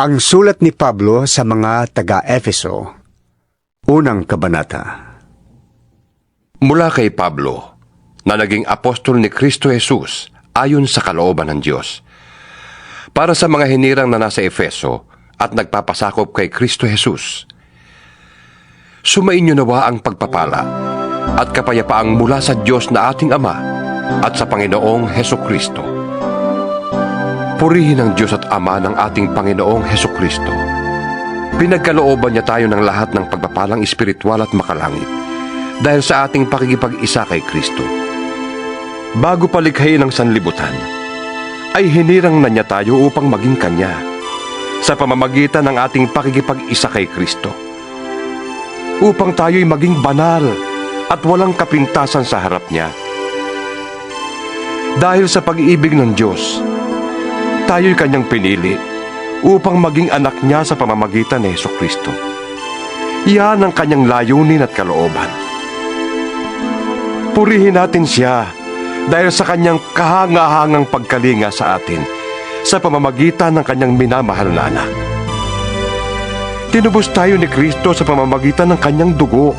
Ang sulat ni Pablo sa mga taga-Efeso, unang kabanata. Mula kay Pablo, na naging apostol ni Kristo Jesus ayon sa kalooban ng Diyos. Para sa mga hinirang na nasa Efeso at nagpapasakop kay Kristo Jesus. Sumainyo nawa ang pagpapala at kapayapaang mula sa Diyos na ating Ama at sa Panginoong Heso Kristo. Purihin ang Diyos at Ama ng ating Panginoong Heso Kristo. Pinagkalooban niya tayo ng lahat ng pagpapalang espiritual at makalangit dahil sa ating pakikipag-isa kay Kristo. Bago palikhayin ng sanlibutan, ay hinirang na niya tayo upang maging Kanya sa pamamagitan ng ating pakikipag-isa kay Kristo. Upang tayo'y maging banal at walang kapintasan sa harap niya. Dahil sa pag-ibig ng Diyos, tayo'y Kanyang pinili upang maging anak niya sa pamamagitan ni Heso Kristo. Iyan ang Kanyang layunin at kalooban. Purihin natin siya dahil sa kanyang kahangahangang pagkalinga sa atin sa pamamagitan ng kanyang minamahal na anak. Tinubos tayo ni Kristo sa pamamagitan ng kanyang dugo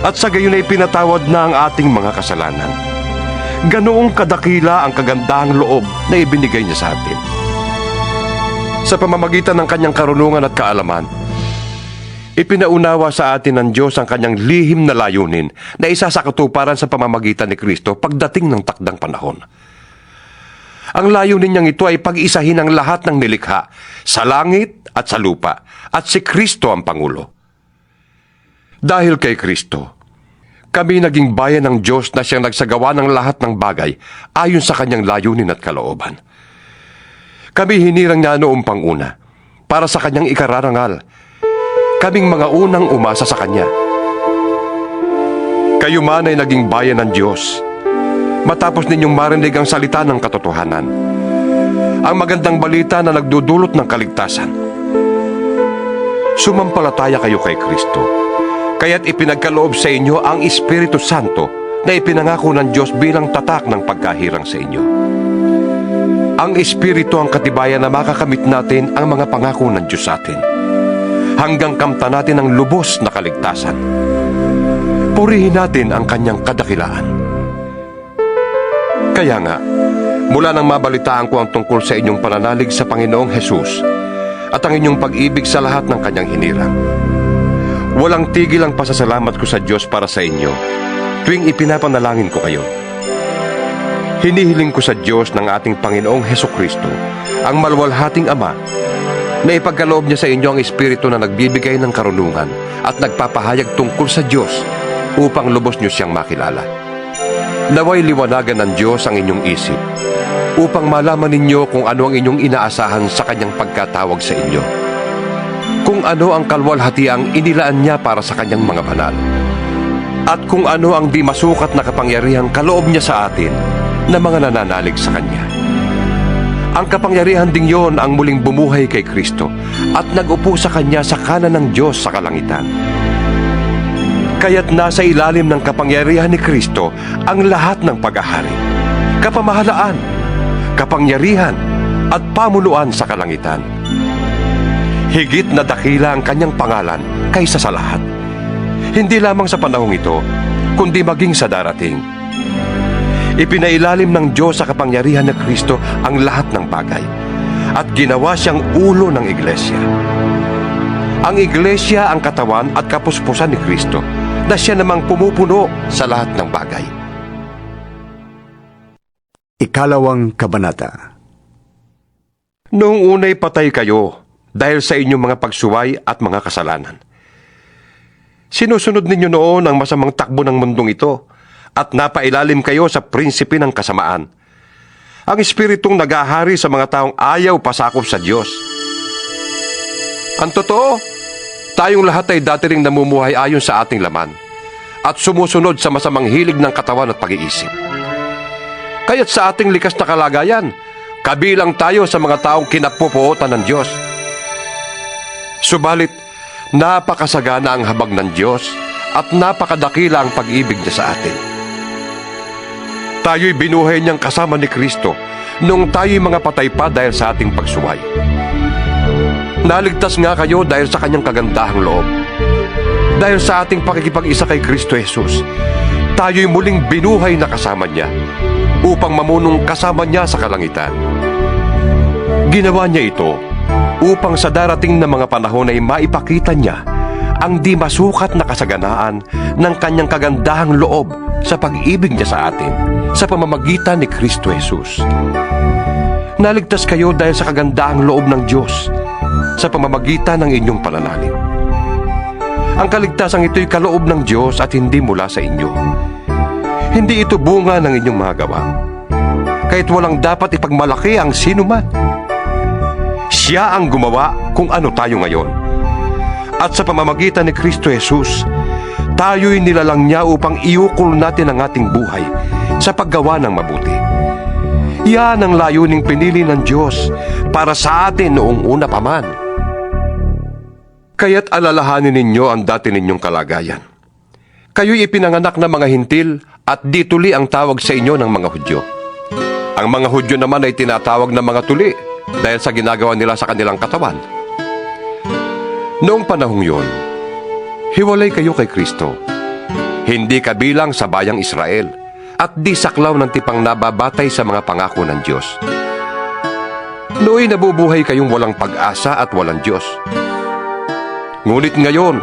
at sa gayon ay pinatawad na ang ating mga kasalanan. Ganoong kadakila ang kagandahang loob na ibinigay niya sa atin. Sa pamamagitan ng kanyang karunungan at kaalaman, Ipinaunawa sa atin ng Diyos ang kanyang lihim na layunin na isa sa katuparan sa pamamagitan ni Kristo pagdating ng takdang panahon. Ang layunin niyang ito ay pag-isahin ang lahat ng nilikha sa langit at sa lupa at si Kristo ang Pangulo. Dahil kay Kristo, kami naging bayan ng Diyos na siyang nagsagawa ng lahat ng bagay ayon sa kanyang layunin at kalooban. Kami hinirang niya noong panguna para sa kanyang ikararangal kaming mga unang umasa sa Kanya. Kayo man ay naging bayan ng Diyos matapos ninyong marinig ang salita ng katotohanan. Ang magandang balita na nagdudulot ng kaligtasan. Sumampalataya kayo kay Kristo, kaya't ipinagkaloob sa inyo ang Espiritu Santo na ipinangako ng Diyos bilang tatak ng pagkahirang sa inyo. Ang Espiritu ang katibayan na makakamit natin ang mga pangako ng Diyos sa atin hanggang kamta natin ang lubos na kaligtasan. Purihin natin ang kanyang kadakilaan. Kaya nga, mula nang mabalitaan ko ang tungkol sa inyong pananalig sa Panginoong Hesus at ang inyong pag-ibig sa lahat ng kanyang hinirang. Walang tigil ang pasasalamat ko sa Diyos para sa inyo tuwing ipinapanalangin ko kayo. Hinihiling ko sa Diyos ng ating Panginoong Heso Kristo, ang malwalhating Ama, na ipagkaloob niya sa inyo ang Espiritu na nagbibigay ng karunungan at nagpapahayag tungkol sa Diyos upang lubos niyo siyang makilala. Naway liwanagan ng Diyos ang inyong isip upang malaman ninyo kung ano ang inyong inaasahan sa kanyang pagkatawag sa inyo. Kung ano ang kalwalhatiang inilaan niya para sa kanyang mga banal. At kung ano ang di masukat na kapangyarihang kaloob niya sa atin na mga nananalig sa kanya. Ang kapangyarihan ding yon ang muling bumuhay kay Kristo at nagupo sa Kanya sa kanan ng Diyos sa kalangitan. Kaya't nasa ilalim ng kapangyarihan ni Kristo ang lahat ng paghahari, kapamahalaan, kapangyarihan at pamunuan sa kalangitan. Higit na dakila ang kanyang pangalan kaysa sa lahat. Hindi lamang sa panahong ito, kundi maging sa darating. Ipinailalim ng Diyos sa kapangyarihan ng Kristo ang lahat ng bagay at ginawa siyang ulo ng iglesia. Ang iglesia ang katawan at kapuspusan ni Kristo na siya namang pumupuno sa lahat ng bagay. Ikalawang kabanata. Noong unay patay kayo dahil sa inyong mga pagsuway at mga kasalanan. Sinusunod ninyo noon ang masamang takbo ng mundong ito at napailalim kayo sa prinsipe ng kasamaan. Ang espiritong nagahari sa mga taong ayaw pasakop sa Diyos. Ang totoo, tayong lahat ay dati ring namumuhay ayon sa ating laman at sumusunod sa masamang hilig ng katawan at pag-iisip. Kaya't sa ating likas na kalagayan, kabilang tayo sa mga taong kinapupuotan ng Diyos. Subalit, napakasagana ang habag ng Diyos at napakadakila ang pag-ibig niya sa atin. Tayo'y binuhay niyang kasama ni Kristo nung tayo'y mga patay pa dahil sa ating pagsuway. Naligtas nga kayo dahil sa kanyang kagandahang loob. Dahil sa ating pakikipag-isa kay Kristo Jesus, tayo'y muling binuhay na kasama niya upang mamunong kasama niya sa kalangitan. Ginawa niya ito upang sa darating na mga panahon ay maipakita niya ang di masukat na kasaganaan ng kanyang kagandahang loob sa pag-ibig niya sa atin sa pamamagitan ni Kristo Jesus. Naligtas kayo dahil sa kagandahang loob ng Diyos sa pamamagitan ng inyong pananalig. Ang kaligtasang ito'y kaloob ng Diyos at hindi mula sa inyo. Hindi ito bunga ng inyong mga gawa. Kahit walang dapat ipagmalaki ang sino man. Siya ang gumawa kung ano tayo ngayon. At sa pamamagitan ni Kristo Jesus, tayo'y nilalang niya upang iukol natin ang ating buhay sa paggawa ng mabuti. Yan ang layuning pinili ng Diyos para sa atin noong una pa man. Kaya't alalahanin ninyo ang dati ninyong kalagayan. Kayo'y ipinanganak na mga hintil at di tuli ang tawag sa inyo ng mga Hudyo. Ang mga Hudyo naman ay tinatawag na mga tuli dahil sa ginagawa nila sa kanilang katawan. Noong panahong yon, hiwalay kayo kay Kristo. Hindi kabilang sa bayang Israel at di saklaw ng tipang nababatay sa mga pangako ng Diyos. Nooy nabubuhay kayong walang pag-asa at walang Diyos. Ngunit ngayon,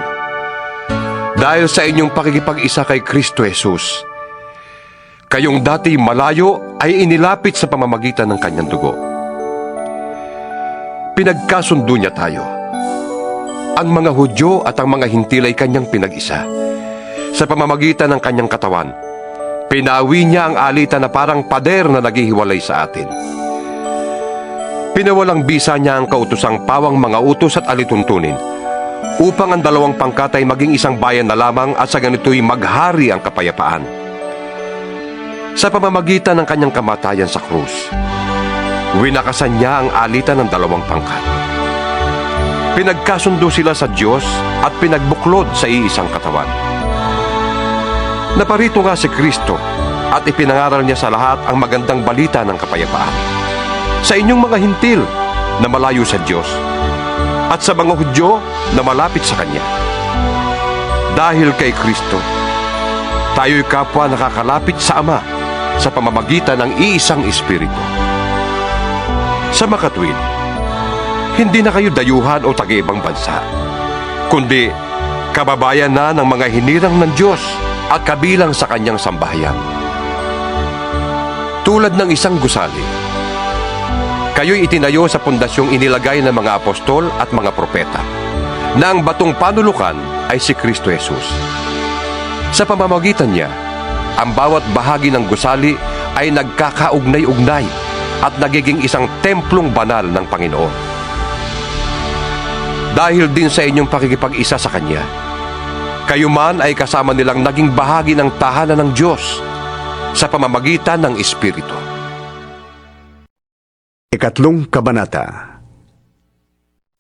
dahil sa inyong pakikipag-isa kay Kristo Jesus, kayong dati malayo ay inilapit sa pamamagitan ng kanyang dugo. Pinagkasundo niya tayo. Ang mga Hudyo at ang mga Hintil ay kanyang pinag-isa. Sa pamamagitan ng kanyang katawan, pinawi niya ang alitan na parang pader na naghihiwalay sa atin. Pinawalang bisa niya ang kautosang pawang mga utos at alituntunin upang ang dalawang pangkat ay maging isang bayan na lamang at sa ganito'y maghari ang kapayapaan. Sa pamamagitan ng kanyang kamatayan sa krus, winakasan niya ang alitan ng dalawang pangkat. Pinagkasundo sila sa Diyos at pinagbuklod sa iisang katawan. Naparito nga si Kristo at ipinangaral niya sa lahat ang magandang balita ng kapayapaan. Sa inyong mga hintil na malayo sa Diyos at sa mga Hudyo na malapit sa Kanya. Dahil kay Kristo, tayo'y kapwa nakakalapit sa Ama sa pamamagitan ng iisang Espiritu. Sa makatwid, hindi na kayo dayuhan o taga-ibang bansa, kundi kababayan na ng mga hinirang ng Diyos at kabilang sa kanyang sambahayan. Tulad ng isang gusali, kayo'y itinayo sa pundasyong inilagay ng mga apostol at mga propeta, na ang batong panulukan ay si Kristo Jesus. Sa pamamagitan niya, ang bawat bahagi ng gusali ay nagkakaugnay-ugnay at nagiging isang templong banal ng Panginoon. Dahil din sa inyong pakikipag-isa sa Kanya, kayo man ay kasama nilang naging bahagi ng tahanan ng Diyos sa pamamagitan ng Espiritu. Ikatlong Kabanata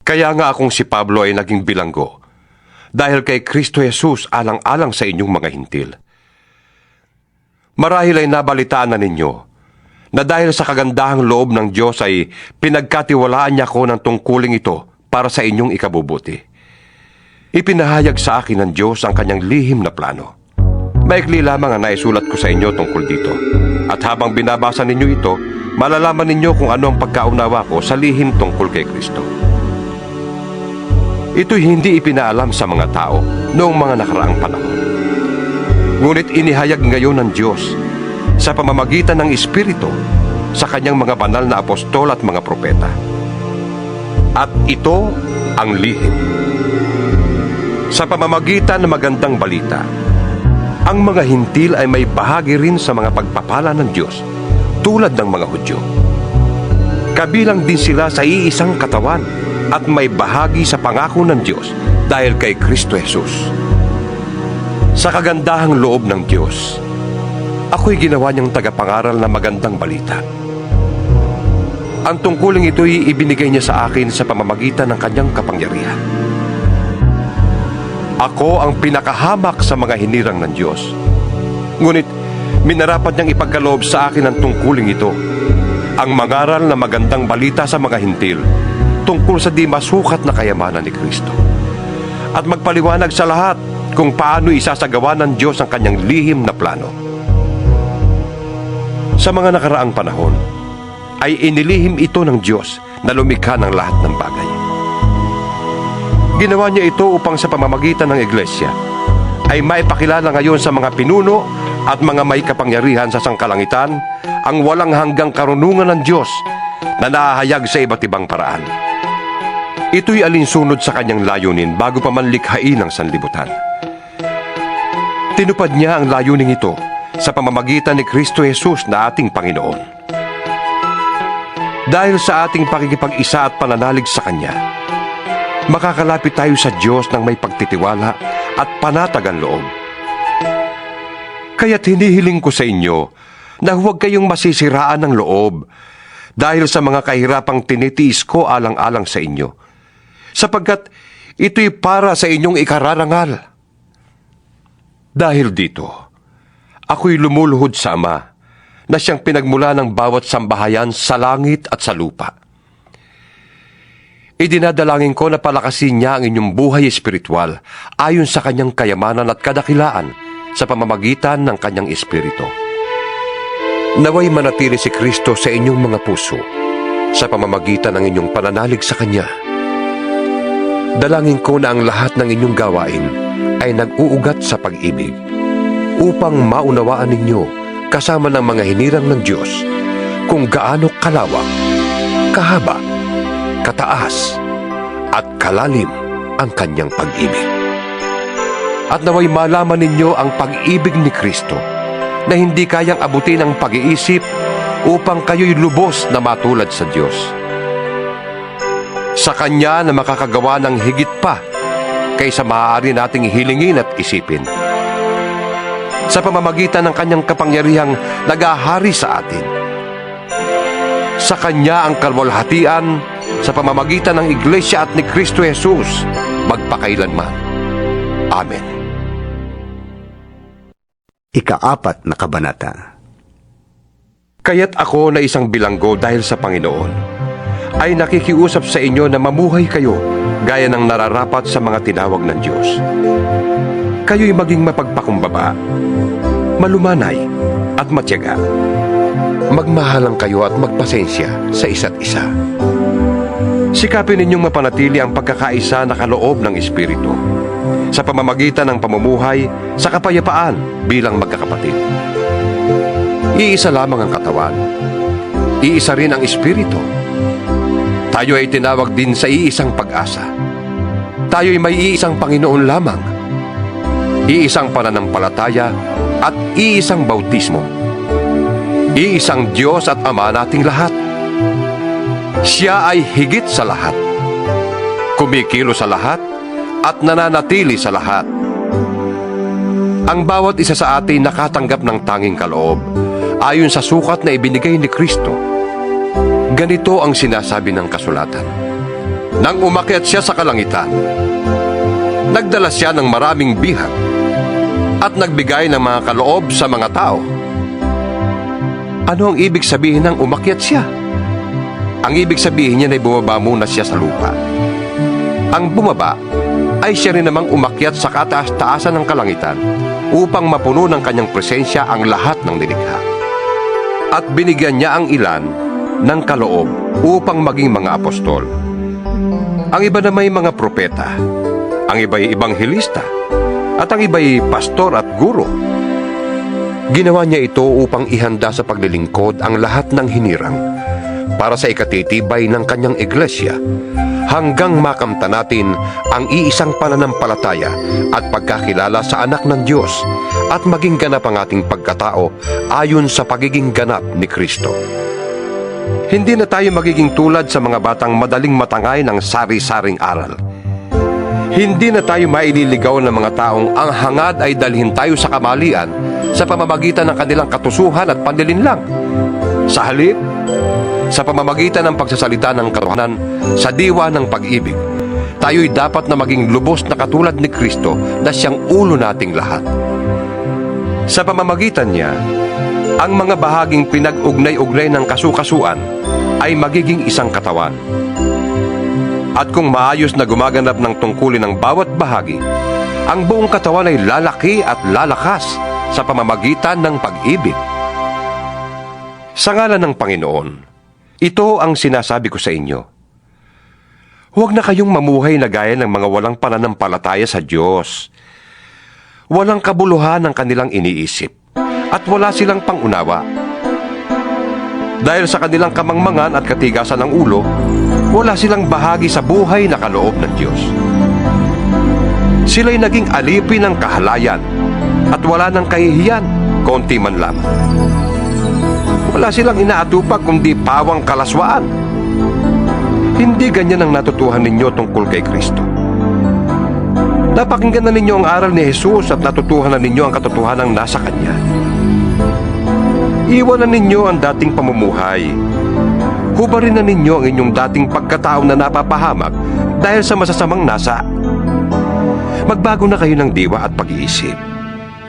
Kaya nga akong si Pablo ay naging bilanggo dahil kay Kristo Jesus alang-alang sa inyong mga hintil. Marahil ay nabalitaan na ninyo na dahil sa kagandahang loob ng Diyos ay pinagkatiwalaan niya ko ng tungkuling ito para sa inyong ikabubuti. Ipinahayag sa akin ng Diyos ang kanyang lihim na plano. Maikli lamang ang naisulat ko sa inyo tungkol dito. At habang binabasa ninyo ito, malalaman ninyo kung ano ang pagkaunawa ko sa lihim tungkol kay Kristo. Ito'y hindi ipinaalam sa mga tao noong mga nakaraang panahon. Ngunit inihayag ngayon ng Diyos sa pamamagitan ng Espiritu sa kanyang mga banal na apostol at mga propeta. At ito ang lihim. Sa pamamagitan ng magandang balita, ang mga hintil ay may bahagi rin sa mga pagpapala ng Diyos tulad ng mga Hudyo. Kabilang din sila sa iisang katawan at may bahagi sa pangako ng Diyos dahil kay Kristo Jesus. Sa kagandahang loob ng Diyos, ako'y ginawa niyang tagapangaral na magandang balita. Ang tungkuling ito'y ibinigay niya sa akin sa pamamagitan ng kanyang kapangyarihan. Ako ang pinakahamak sa mga hinirang ng Diyos. Ngunit minarapat niyang ipagkaloob sa akin ang tungkuling ito, ang mangaral na magandang balita sa mga hintil, tungkol sa di masukat na kayamanan ni Kristo. At magpaliwanag sa lahat kung paano isasagawa ng Diyos ang kanyang lihim na plano. Sa mga nakaraang panahon, ay inilihim ito ng Diyos na lumikha ng lahat ng bagay. Ginawa niya ito upang sa pamamagitan ng Iglesia ay maipakilala ngayon sa mga pinuno at mga may kapangyarihan sa sangkalangitan ang walang hanggang karunungan ng Diyos na nahahayag sa iba't ibang paraan. Ito'y alinsunod sa kanyang layunin bago pa man likhain ang sanlibutan. Tinupad niya ang layunin ito sa pamamagitan ni Kristo Jesus na ating Panginoon. Dahil sa ating pakikipag-isa at pananalig sa Kanya, makakalapit tayo sa Diyos ng may pagtitiwala at panatagan loob. Kaya't hinihiling ko sa inyo na huwag kayong masisiraan ng loob dahil sa mga kahirapang tinitiis ko alang-alang sa inyo, sapagkat ito'y para sa inyong ikararangal. Dahil dito, ako'y lumuluhod sa Ama na siyang pinagmula ng bawat sambahayan sa langit at sa lupa. Idinadalangin ko na palakasin niya ang inyong buhay espiritual ayon sa kanyang kayamanan at kadakilaan sa pamamagitan ng kanyang espiritu. Naway manatili si Kristo sa inyong mga puso sa pamamagitan ng inyong pananalig sa Kanya. Dalangin ko na ang lahat ng inyong gawain ay nag-uugat sa pag-ibig upang maunawaan ninyo kasama ng mga hinirang ng Diyos kung gaano kalawak, kahaba, kataas, at kalalim ang kanyang pag-ibig. At naway malaman ninyo ang pag-ibig ni Kristo na hindi kayang abutin ng pag-iisip upang kayo'y lubos na matulad sa Diyos. Sa Kanya na makakagawa ng higit pa kaysa maaari nating hilingin at isipin. Sa pamamagitan ng Kanyang kapangyarihang nagahari sa atin. Sa Kanya ang kalwalhatian sa pamamagitan ng Iglesia at ni Kristo Jesus magpakailanman. Amen. Ikaapat na kabanata. Kaya't ako na isang bilanggo dahil sa Panginoon, ay nakikiusap sa inyo na mamuhay kayo gaya ng nararapat sa mga tinawag ng Diyos. Kayo'y maging mapagpakumbaba, malumanay at matyaga. Magmahalang kayo at magpasensya sa isa't isa. Sikapin ninyong mapanatili ang pagkakaisa na kaloob ng Espiritu sa pamamagitan ng pamumuhay sa kapayapaan bilang magkakapatid. Iisa lamang ang katawan. Iisa rin ang espiritu. Tayo ay tinawag din sa iisang pag-asa. Tayo ay may iisang Panginoon lamang. Iisang pananampalataya at iisang bautismo. Iisang Diyos at Ama nating lahat. Siya ay higit sa lahat. Kumikilo sa lahat at nananatili sa lahat. Ang bawat isa sa atin nakatanggap ng tanging kaloob ayon sa sukat na ibinigay ni Kristo. Ganito ang sinasabi ng kasulatan. Nang umakyat siya sa kalangitan, nagdala siya ng maraming bihag at nagbigay ng mga kaloob sa mga tao. Ano ang ibig sabihin ng umakyat siya? Ang ibig sabihin niya ay bumaba muna siya sa lupa. Ang bumaba ay siya rin namang umakyat sa kataas-taasan ng kalangitan upang mapuno ng kanyang presensya ang lahat ng nilikha. At binigyan niya ang ilan ng kaloob upang maging mga apostol. Ang iba na may mga propeta, ang iba'y ibanghelista, at ang iba'y pastor at guro. Ginawa niya ito upang ihanda sa paglilingkod ang lahat ng hinirang para sa ikatitibay ng kanyang iglesia hanggang makamta natin ang iisang pananampalataya at pagkakilala sa anak ng Diyos at maging ganap ang ating pagkatao ayon sa pagiging ganap ni Kristo. Hindi na tayo magiging tulad sa mga batang madaling matangay ng sari-saring aral. Hindi na tayo maililigaw ng mga taong ang hangad ay dalhin tayo sa kamalian sa pamamagitan ng kanilang katusuhan at panlilinlang. Sa halip, sa pamamagitan ng pagsasalita ng katotohanan sa diwa ng pag-ibig, tayo'y dapat na maging lubos na katulad ni Kristo na siyang ulo nating lahat. Sa pamamagitan niya, ang mga bahaging pinag-ugnay-ugnay ng kasukasuan ay magiging isang katawan. At kung maayos na gumaganap ng tungkulin ng bawat bahagi, ang buong katawan ay lalaki at lalakas sa pamamagitan ng pag-ibig. Sa ngalan ng Panginoon, ito ang sinasabi ko sa inyo. Huwag na kayong mamuhay na gaya ng mga walang pananampalataya sa Diyos. Walang kabuluhan ang kanilang iniisip at wala silang pangunawa. Dahil sa kanilang kamangmangan at katigasan ng ulo, wala silang bahagi sa buhay na kaloob ng Diyos. Sila'y naging alipin ng kahalayan at wala ng kahihiyan, konti man lamang. Wala silang inaatupag kundi pawang kalaswaan. Hindi ganyan ang natutuhan ninyo tungkol kay Kristo. Napakinggan na ninyo ang aral ni Jesus at natutuhan na ninyo ang katotohanan nasa Kanya. Iwanan ninyo ang dating pamumuhay. Hubarin na ninyo ang inyong dating pagkatao na napapahamak dahil sa masasamang nasa. Magbago na kayo ng diwa at pag-iisip.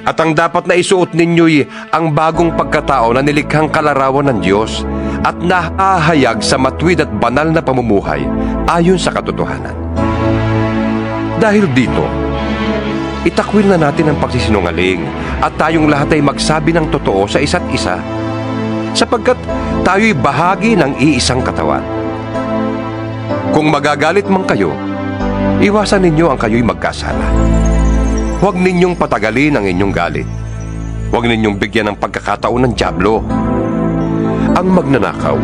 At ang dapat na isuot ninyo'y ang bagong pagkatao na nilikhang kalarawan ng Diyos at nahahayag sa matwid at banal na pamumuhay ayon sa katotohanan. Dahil dito, itakwil na natin ang pagsisinungaling at tayong lahat ay magsabi ng totoo sa isa't isa sapagkat tayo'y bahagi ng iisang katawan. Kung magagalit man kayo, iwasan ninyo ang kayo'y magkasala. Huwag ninyong patagalin ang inyong galit. Huwag ninyong bigyan ng pagkakataon ng dyablo. Ang magnanakaw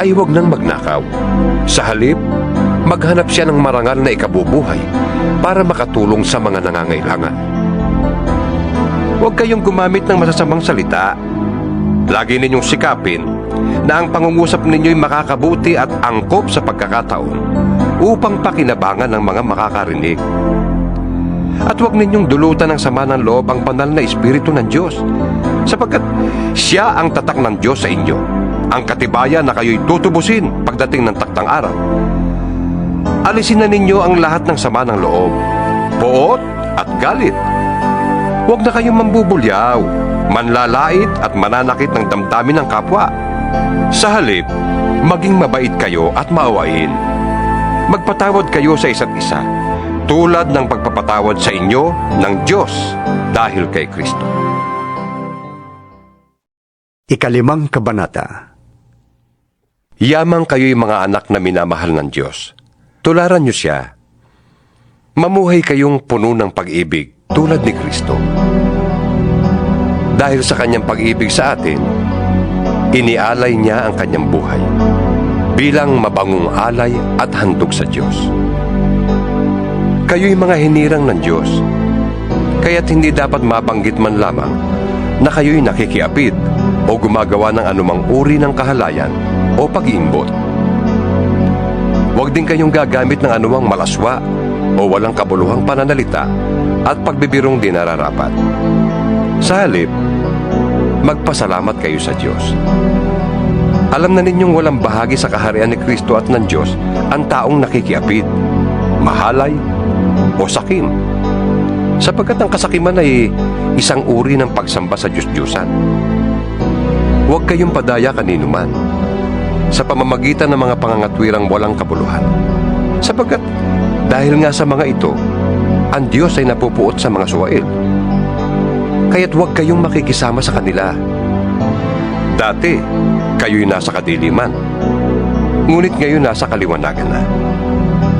ay huwag nang magnakaw. Sa halip, maghanap siya ng marangal na ikabubuhay para makatulong sa mga nangangailangan. Huwag kayong gumamit ng masasamang salita. Lagi ninyong sikapin na ang pangungusap ninyo'y makakabuti at angkop sa pagkakataon upang pakinabangan ng mga makakarinig. At huwag ninyong dulutan ng sama ng loob ang banal na Espiritu ng Diyos sapagkat siya ang tatak ng Diyos sa inyo, ang katibayan na kayo'y tutubusin pagdating ng taktang araw. Alisin na ninyo ang lahat ng sama ng loob, poot at galit. Huwag na kayong mambubulyaw, manlalait at mananakit ng damdamin ng kapwa. Sa halip, maging mabait kayo at maawain. Magpatawad kayo sa isa't isa, tulad ng pagpapatawad sa inyo ng Diyos dahil kay Kristo. Ikalimang kabanata. Yamang kayo'y mga anak na minamahal ng Diyos. Tularan niyo siya. Mamuhay kayong puno ng pag-ibig tulad ni Kristo. Dahil sa kanyang pag-ibig sa atin, inialay niya ang kanyang buhay bilang mabangong alay at handog sa Diyos. Kayo'y mga hinirang ng Diyos, kaya't hindi dapat mabanggit man lamang na kayo'y nakikiapid o gumagawa ng anumang uri ng kahalayan o pag-iimbot. Huwag din kayong gagamit ng anumang malaswa o walang kabuluhang pananalita at pagbibirong di nararapat. Sa halip, magpasalamat kayo sa Diyos. Alam na ninyong walang bahagi sa kaharian ni Kristo at ng Diyos ang taong nakikiapid, mahalay, o sakim. Sapagkat ang kasakiman ay isang uri ng pagsamba sa Diyos-Diyusan. Huwag kayong padaya kaninuman sa pamamagitan ng mga pangangatwirang walang kabuluhan. Sapagkat dahil nga sa mga ito, ang Diyos ay napupuot sa mga suwail. Kaya't huwag kayong makikisama sa kanila. Dati, kayo'y nasa kadiliman. Ngunit ngayon nasa kaliwanagan na.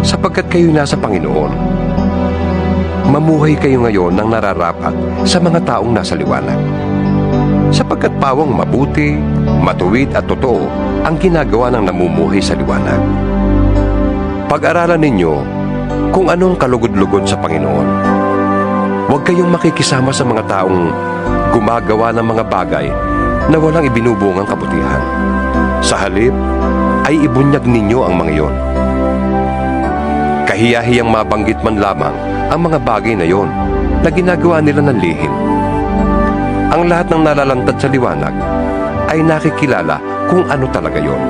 Sapagkat kayo'y nasa Panginoon. Mamuhay kayo ngayon ng nararapat sa mga taong nasa liwanag. Sapagkat pawang mabuti, matuwid at totoo ang ginagawa ng namumuhay sa liwanag. Pag-aralan ninyo kung anong kalugod-lugod sa Panginoon. Huwag kayong makikisama sa mga taong gumagawa ng mga bagay na walang ibinubungang kabutihan. Sa halip, ay ibunyag ninyo ang mga iyon. Kahiyahiyang mabanggit man lamang ang mga bagay na iyon na ginagawa nila ng lihim. Ang lahat ng nalalantad sa liwanag ay nakikilala kung ano talaga yon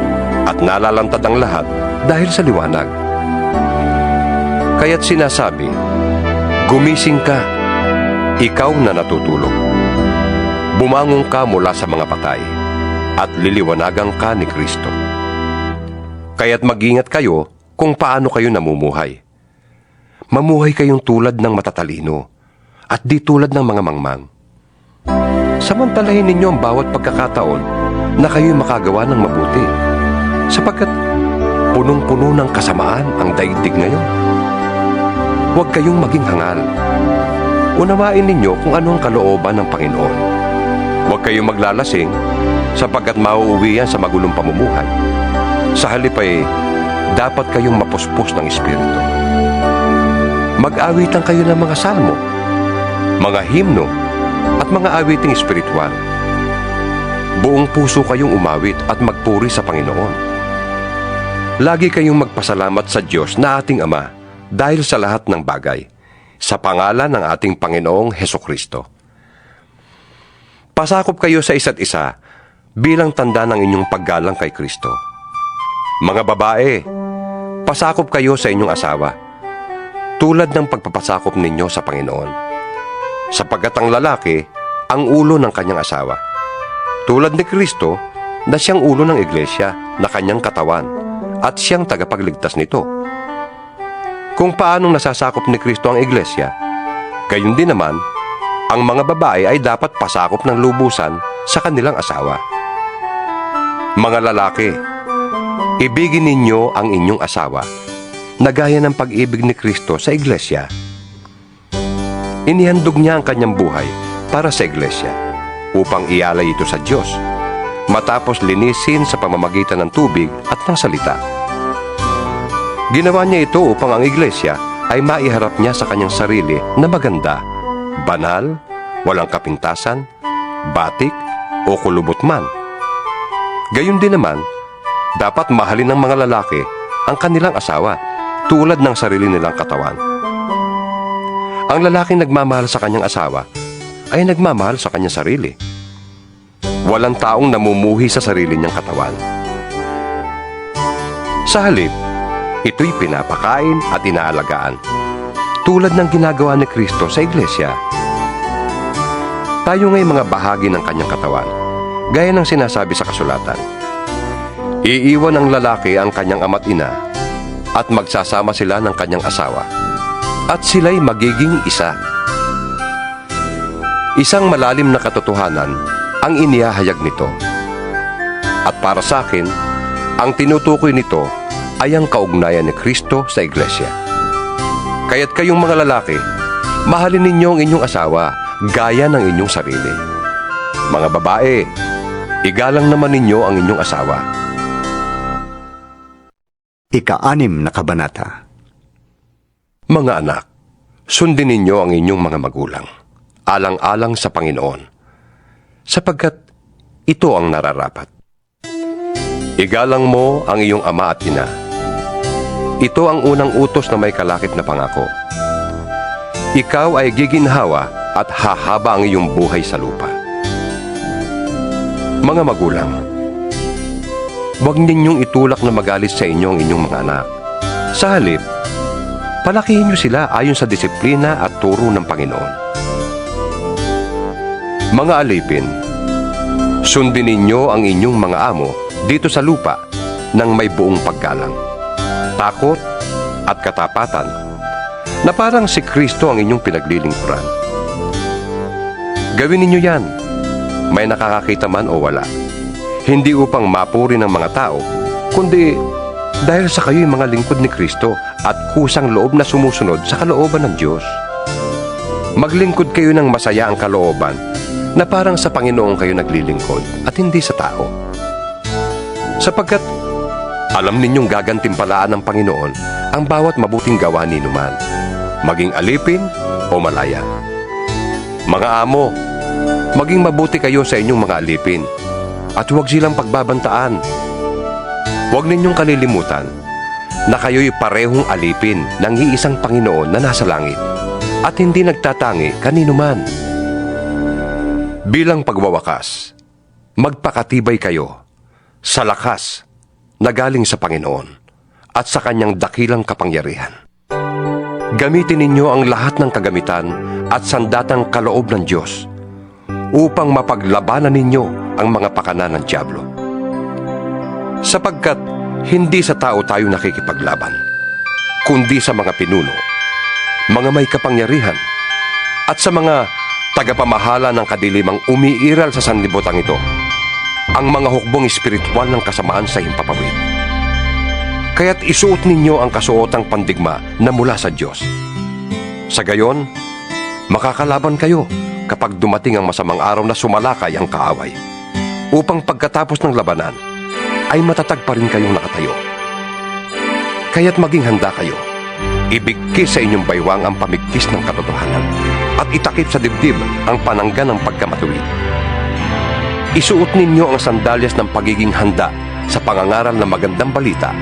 at nalalantad ang lahat dahil sa liwanag. Kaya't sinasabi, Gumising ka, ikaw na natutulog. Bumangon ka mula sa mga patay at liliwanagan ka ni Kristo. Kaya't mag-ingat kayo kung paano kayo namumuhay. Mamuhay kayong tulad ng matatalino at di tulad ng mga mangmang. Samantalahin ninyo ang bawat pagkakataon na kayo'y makagawa ng mabuti sapagkat punong-puno ng kasamaan ang daigdig ngayon. Huwag kayong maging hangal. Unawain ninyo kung ano ang kalooban ng Panginoon. Huwag kayong maglalasing sapagkat mauuwi yan sa magulong pamumuhay. Sa halip ay dapat kayong mapuspos ng Espiritu. Mag-awitan kayo ng mga salmo, mga himno, at mga awiting espiritual. Buong puso kayong umawit at magpuri sa Panginoon. Lagi kayong magpasalamat sa Diyos na ating Ama dahil sa lahat ng bagay, sa pangalan ng ating Panginoong Heso Kristo. Pasakop kayo sa isa't isa bilang tanda ng inyong paggalang kay Kristo. Mga babae, pasakop kayo sa inyong asawa, tulad ng pagpapasakop ninyo sa Panginoon. Sapagkat ang lalaki, ang ulo ng kanyang asawa. Tulad ni Kristo, na siyang ulo ng iglesia na kanyang katawan at siyang tagapagligtas nito. Kung paanong nasasakop ni Kristo ang iglesia, gayon din naman, ang mga babae ay dapat pasakop ng lubusan sa kanilang asawa. Mga lalaki, ibigin ninyo ang inyong asawa na gaya ng pag-ibig ni Kristo sa iglesia. Inihandog niya ang kanyang buhay para sa iglesia upang ialay ito sa Diyos matapos linisin sa pamamagitan ng tubig at ng salita. Ginawa niya ito upang ang iglesia ay maiharap niya sa kanyang sarili na maganda, banal, walang kapintasan, batik o kulubot man. Gayun din naman, dapat mahalin ng mga lalaki ang kanilang asawa tulad ng sarili nilang katawan. Ang lalaking nagmamahal sa kanyang asawa ay nagmamahal sa kanyang sarili. Walang taong namumuhi sa sarili niyang katawan. Sa halip, ito'y pinapakain at inaalagaan. Tulad ng ginagawa ni Kristo sa iglesia. Tayo nga'y mga bahagi ng kanyang katawan, gaya ng sinasabi sa kasulatan. Iiwan ng lalaki ang kanyang ama't ina at magsasama sila ng kanyang asawa at sila'y magiging isa. Isang malalim na katotohanan ang inihahayag nito. At para sa akin, ang tinutukoy nito ay ang kaugnayan ni Kristo sa iglesia. Kaya't kayong mga lalaki, mahalin ninyo ang inyong asawa gaya ng inyong sarili. Mga babae, igalang naman ninyo ang inyong asawa. Ika-anim na kabanata. Mga anak, sundin ninyo ang inyong mga magulang, alang-alang sa Panginoon, sapagkat ito ang nararapat. Igalang mo ang iyong ama at ina. Ito ang unang utos na may kalakip na pangako. Ikaw ay giginhawa at hahaba ang iyong buhay sa lupa. Mga magulang, huwag ninyong itulak na magalit sa inyo ang inyong mga anak. Sa halip, Palakihin niyo sila ayon sa disiplina at turo ng Panginoon. Mga alipin, sundin ninyo ang inyong mga amo dito sa lupa ng may buong paggalang, takot at katapatan na parang si Kristo ang inyong pinaglilingkuran. Gawin ninyo yan, may nakakakita man o wala. Hindi upang mapuri ng mga tao, kundi dahil sa kayo'y mga lingkod ni Kristo at kusang loob na sumusunod sa kalooban ng Diyos. Maglingkod kayo ng masaya ang kalooban na parang sa Panginoon kayo naglilingkod at hindi sa tao. Sapagkat alam ninyong gagantimpalaan ng Panginoon ang bawat mabuting gawa ni man, maging alipin o malaya. Mga amo, maging mabuti kayo sa inyong mga alipin at huwag silang pagbabantaan Huwag ninyong kalilimutan na kayo'y parehong alipin ng iisang Panginoon na nasa langit at hindi nagtatangi kanino man. Bilang pagwawakas, magpakatibay kayo sa lakas na galing sa Panginoon at sa kanyang dakilang kapangyarihan. Gamitin ninyo ang lahat ng kagamitan at sandatang kaloob ng Diyos upang mapaglabanan ninyo ang mga pakana ng Diablo sapagkat hindi sa tao tayo nakikipaglaban, kundi sa mga pinuno, mga may kapangyarihan, at sa mga tagapamahala ng kadilimang umiiral sa sanlibutan ito, ang mga hukbong espiritual ng kasamaan sa himpapawid. Kaya't isuot ninyo ang kasuotang pandigma na mula sa Diyos. Sa gayon, makakalaban kayo kapag dumating ang masamang araw na sumalakay ang kaaway, upang pagkatapos ng labanan, ay matatag pa rin kayong nakatayo. Kaya't maging handa kayo. Ibigkis sa inyong baywang ang pamigkis ng katotohanan at itakip sa dibdib ang panangga ng pagkamatuwid. Isuot ninyo ang sandalyas ng pagiging handa sa pangangaral ng magandang balita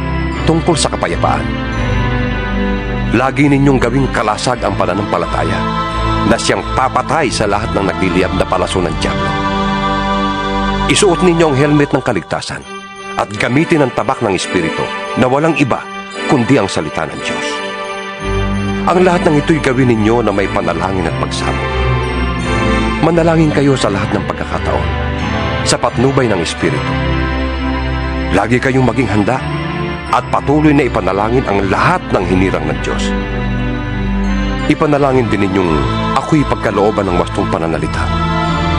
tungkol sa kapayapaan. Lagi ninyong gawing kalasag ang pananampalataya na siyang papatay sa lahat ng nagliliyab na palaso ng Diablo. Isuot ninyo ang helmet ng kaligtasan at gamitin ang tabak ng Espiritu na walang iba kundi ang salita ng Diyos. Ang lahat ng ito'y gawin ninyo na may panalangin at pagsamo. Manalangin kayo sa lahat ng pagkakataon sa patnubay ng Espiritu. Lagi kayong maging handa at patuloy na ipanalangin ang lahat ng hinirang ng Diyos. Ipanalangin din ninyong ako'y pagkalooban ng wastong pananalita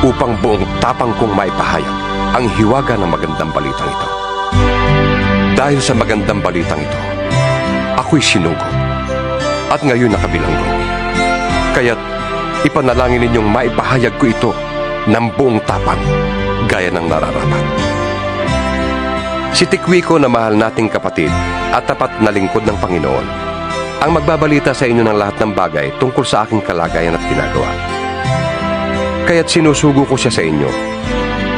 upang buong tapang kong maipahayag ang hiwaga ng magandang balitang ito. Dahil sa magandang balitang ito, ako'y sinugo at ngayon nakabilanggo. Kaya't ipanalangin ninyong maipahayag ko ito ng buong tapang gaya ng nararapat. Si Tikwiko na mahal nating kapatid at tapat na lingkod ng Panginoon ang magbabalita sa inyo ng lahat ng bagay tungkol sa aking kalagayan at ginagawa. Kaya't sinusugo ko siya sa inyo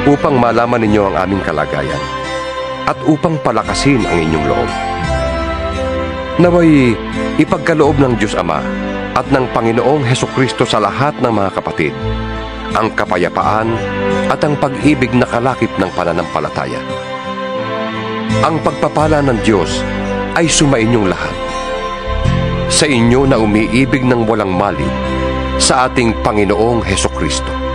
upang malaman ninyo ang aming kalagayan at upang palakasin ang inyong loob. Naway ipagkaloob ng Diyos Ama at ng Panginoong Heso Kristo sa lahat ng mga kapatid ang kapayapaan at ang pag-ibig na kalakip ng pananampalataya. Ang pagpapala ng Diyos ay sumainyong lahat. Sa inyo na umiibig ng walang mali sa ating Panginoong Heso Kristo.